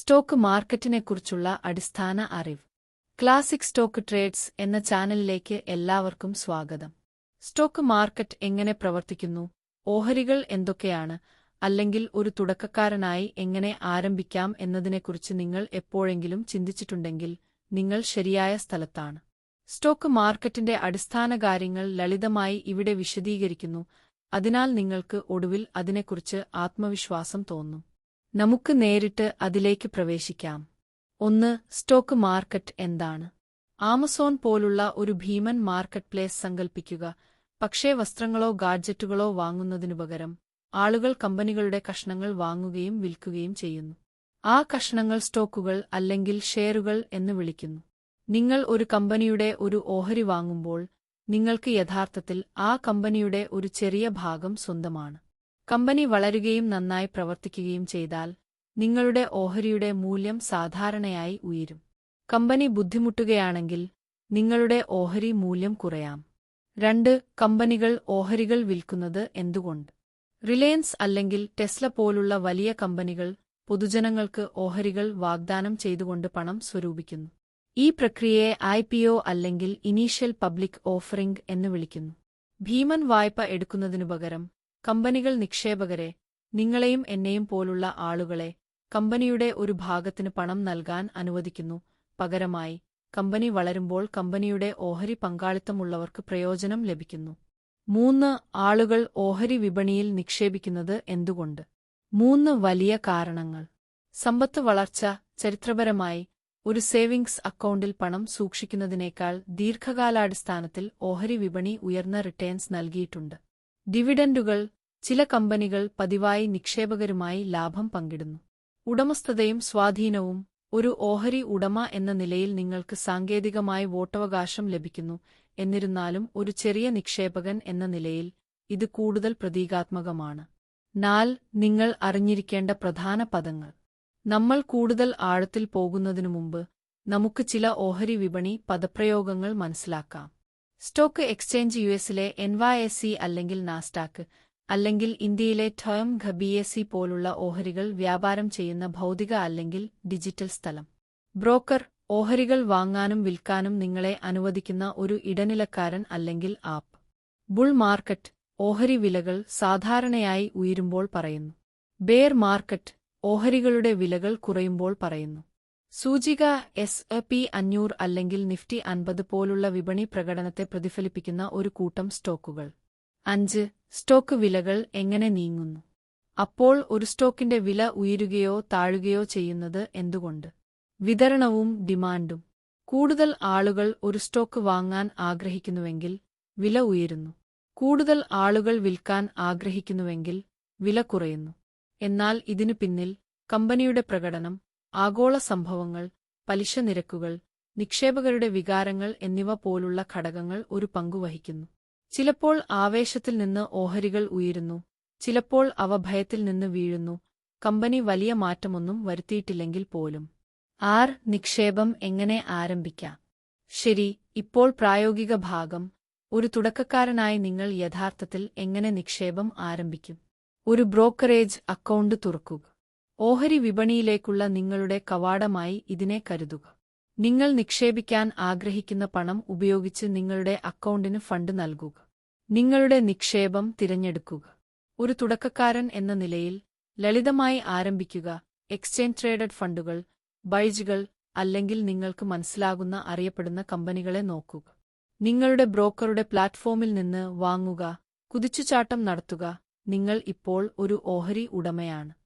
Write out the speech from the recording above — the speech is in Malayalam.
സ്റ്റോക്ക് മാർക്കറ്റിനെക്കുറിച്ചുള്ള അടിസ്ഥാന അറിവ്. ക്ലാസിക് സ്റ്റോക്ക് ട്രേഡ്സ് എന്ന ചാനലിലേക്ക് എല്ലാവർക്കും സ്വാഗതം. സ്റ്റോക്ക് മാർക്കറ്റ് എങ്ങനെ പ്രവർത്തിക്കുന്നു ഓഹരികൾ എന്തൊക്കെയാണ് അല്ലെങ്കിൽ ഒരു തുടക്കക്കാരനായി എങ്ങനെ ആരംഭിക്കാം എന്നതിനെക്കുറിച്ച് നിങ്ങൾ എപ്പോഴെങ്കിലും ചിന്തിച്ചിട്ടുണ്ടെങ്കിൽ നിങ്ങൾ ശരിയായ സ്ഥലത്താണ്. സ്റ്റോക്ക് മാർക്കറ്റിന്റെ അടിസ്ഥാന കാര്യങ്ങൾ ലളിതമായി ഇവിടെ വിശദീകരിക്കുന്നു അതിനാൽ നിങ്ങൾക്ക് ഒടുവിൽ അതിനെക്കുറിച്ച് ആത്മവിശ്വാസം തോന്നും. നമുക്ക് നേരിട്ട് അതിലേക്ക് പ്രവേശിക്കാം. ഒന്ന് സ്റ്റോക്ക് മാർക്കറ്റ് എന്താണ്? ആമസോൺ പോലുള്ള ഒരു ഭീമൻ മാർക്കറ്റ് പ്ലേസ് സങ്കൽപ്പിക്കുക. പക്ഷേ വസ്ത്രങ്ങളോ ഗാഡ്ജറ്റുകളോ വാങ്ങുന്നതിനു പകരം ആളുകൾ കമ്പനികളുടെ കഷ്ണങ്ങൾ വാങ്ങുകയും വിൽക്കുകയും ചെയ്യുന്നു. ആ കഷ്ണങ്ങൾ സ്റ്റോക്കുകൾ അല്ലെങ്കിൽ ഷെയറുകൾ എന്ന് വിളിക്കുന്നു. നിങ്ങൾ ഒരു കമ്പനിയുടെ ഒരു ഓഹരി വാങ്ങുമ്പോൾ നിങ്ങൾക്ക് യഥാർത്ഥത്തിൽ ആ കമ്പനിയുടെ ഒരു ചെറിയ ഭാഗം സ്വന്തമാണ്. കമ്പനി വളരുകയും നന്നായി പ്രവർത്തിക്കുകയും ചെയ്താൽ നിങ്ങളുടെ ഓഹരിയുടെ മൂല്യം സാധാരണയായി ഉയരും. കമ്പനി ബുദ്ധിമുട്ടുകയാണെങ്കിൽ നിങ്ങളുടെ ഓഹരി മൂല്യം കുറയാം. രണ്ട് കമ്പനികൾ ഓഹരികൾ വിൽക്കുന്നത് എന്തുകൊണ്ട്? റിലയൻസ് അല്ലെങ്കിൽ ടെസ്ല പോലുള്ള വലിയ കമ്പനികൾ പൊതുജനങ്ങൾക്ക് ഓഹരികൾ വാഗ്ദാനം ചെയ്തുകൊണ്ട് പണം സ്വരൂപിക്കുന്നു. ഈ പ്രക്രിയയെ ഐ അല്ലെങ്കിൽ ഇനീഷ്യൽ പബ്ലിക് ഓഫറിംഗ് എന്ന് വിളിക്കുന്നു. ഭീമൻ വായ്പ എടുക്കുന്നതിനു പകരം കമ്പനികൾ നിക്ഷേപകരെ നിങ്ങളെയും എന്നെയും പോലുള്ള ആളുകളെ കമ്പനിയുടെ ഒരു ഭാഗത്തിന് പണം നൽകാൻ അനുവദിക്കുന്നു. പകരമായി കമ്പനി വളരുമ്പോൾ കമ്പനിയുടെ ഓഹരി പങ്കാളിത്തമുള്ളവർക്ക് പ്രയോജനം ലഭിക്കുന്നു. മൂന്ന് ആളുകൾ ഓഹരി വിപണിയിൽ നിക്ഷേപിക്കുന്നത് എന്തുകൊണ്ട്? മൂന്ന് വലിയ കാരണങ്ങൾ. സമ്പത്ത് വളർച്ച ചരിത്രപരമായി ഒരു സേവിംഗ്സ് അക്കൗണ്ടിൽ പണം സൂക്ഷിക്കുന്നതിനേക്കാൾ ദീർഘകാലാടിസ്ഥാനത്തിൽ ഓഹരി വിപണി ഉയർന്ന റിട്ടേൺസ് നൽകിയിട്ടുണ്ട്. ഡിവിഡൻഡുകൾ ചില കമ്പനികൾ പതിവായി നിക്ഷേപകരുമായി ലാഭം പങ്കിടുന്നു. ഉടമസ്ഥതയും സ്വാധീനവും ഒരു ഓഹരി ഉടമ എന്ന നിലയിൽ നിങ്ങൾക്ക് സാങ്കേതികമായി വോട്ടവകാശം ലഭിക്കുന്നു. എന്നിരുന്നാലും ഒരു ചെറിയ നിക്ഷേപകൻ എന്ന നിലയിൽ ഇത് കൂടുതൽ പ്രതീകാത്മകമാണ്. നാൽ നിങ്ങൾ അറിഞ്ഞിരിക്കേണ്ട പ്രധാന പദങ്ങൾ. നമ്മൾ കൂടുതൽ ആഴത്തിൽ പോകുന്നതിനു മുമ്പ് നമുക്ക് ചില ഓഹരി വിപണി പദപ്രയോഗങ്ങൾ മനസ്സിലാക്കാം. സ്റ്റോക്ക് എക്സ്ചേഞ്ച് യുഎസിലെ സി അല്ലെങ്കിൽ നാസ്റ്റാക്ക് അല്ലെങ്കിൽ ഇന്ത്യയിലെ ടേം സി പോലുള്ള ഓഹരികൾ വ്യാപാരം ചെയ്യുന്ന ഭൗതിക അല്ലെങ്കിൽ ഡിജിറ്റൽ സ്ഥലം. ബ്രോക്കർ ഓഹരികൾ വാങ്ങാനും വിൽക്കാനും നിങ്ങളെ അനുവദിക്കുന്ന ഒരു ഇടനിലക്കാരൻ അല്ലെങ്കിൽ ആപ്പ്. ബുൾ മാർക്കറ്റ് ഓഹരി വിലകൾ സാധാരണയായി ഉയരുമ്പോൾ പറയുന്നു. ബേർ മാർക്കറ്റ് ഓഹരികളുടെ വിലകൾ കുറയുമ്പോൾ പറയുന്നു. സൂചിക എസ് എ പി അഞ്ഞൂറ് അല്ലെങ്കിൽ നിഫ്റ്റി അൻപത് പോലുള്ള വിപണി പ്രകടനത്തെ പ്രതിഫലിപ്പിക്കുന്ന ഒരു കൂട്ടം സ്റ്റോക്കുകൾ. അഞ്ച് സ്റ്റോക്ക് വിലകൾ എങ്ങനെ നീങ്ങുന്നു? അപ്പോൾ ഒരു സ്റ്റോക്കിന്റെ വില ഉയരുകയോ താഴുകയോ ചെയ്യുന്നത് എന്തുകൊണ്ട്? വിതരണവും ഡിമാൻഡും. കൂടുതൽ ആളുകൾ ഒരു സ്റ്റോക്ക് വാങ്ങാൻ ആഗ്രഹിക്കുന്നുവെങ്കിൽ വില ഉയരുന്നു. കൂടുതൽ ആളുകൾ വിൽക്കാൻ ആഗ്രഹിക്കുന്നുവെങ്കിൽ വില കുറയുന്നു. എന്നാൽ ഇതിനു പിന്നിൽ കമ്പനിയുടെ പ്രകടനം ആഗോള സംഭവങ്ങൾ പലിശ നിരക്കുകൾ നിക്ഷേപകരുടെ വികാരങ്ങൾ എന്നിവ പോലുള്ള ഘടകങ്ങൾ ഒരു പങ്കുവഹിക്കുന്നു ചിലപ്പോൾ ആവേശത്തിൽ നിന്ന് ഓഹരികൾ ഉയരുന്നു. ചിലപ്പോൾ അവ ഭയത്തിൽ നിന്ന് വീഴുന്നു. കമ്പനി വലിയ മാറ്റമൊന്നും വരുത്തിയിട്ടില്ലെങ്കിൽ പോലും. ആർ നിക്ഷേപം എങ്ങനെ ആരംഭിക്കാം? ശരി ഇപ്പോൾ പ്രായോഗിക ഭാഗം. ഒരു തുടക്കക്കാരനായി നിങ്ങൾ യഥാർത്ഥത്തിൽ എങ്ങനെ നിക്ഷേപം ആരംഭിക്കും? ഒരു ബ്രോക്കറേജ് അക്കൗണ്ട് തുറക്കുക. ഓഹരി വിപണിയിലേക്കുള്ള നിങ്ങളുടെ കവാടമായി ഇതിനെ കരുതുക. നിങ്ങൾ നിക്ഷേപിക്കാൻ ആഗ്രഹിക്കുന്ന പണം ഉപയോഗിച്ച് നിങ്ങളുടെ അക്കൗണ്ടിന് ഫണ്ട് നൽകുക. നിങ്ങളുടെ നിക്ഷേപം തിരഞ്ഞെടുക്കുക. ഒരു തുടക്കക്കാരൻ എന്ന നിലയിൽ ലളിതമായി ആരംഭിക്കുക. എക്സ്ചേഞ്ച് ട്രേഡഡ് ഫണ്ടുകൾ ബൈജുകൾ അല്ലെങ്കിൽ നിങ്ങൾക്ക് മനസ്സിലാകുന്ന അറിയപ്പെടുന്ന കമ്പനികളെ നോക്കുക. നിങ്ങളുടെ ബ്രോക്കറുടെ പ്ലാറ്റ്ഫോമിൽ നിന്ന് വാങ്ങുക. കുതിച്ചുചാട്ടം നടത്തുക. നിങ്ങൾ ഇപ്പോൾ ഒരു ഓഹരി ഉടമയാണ്.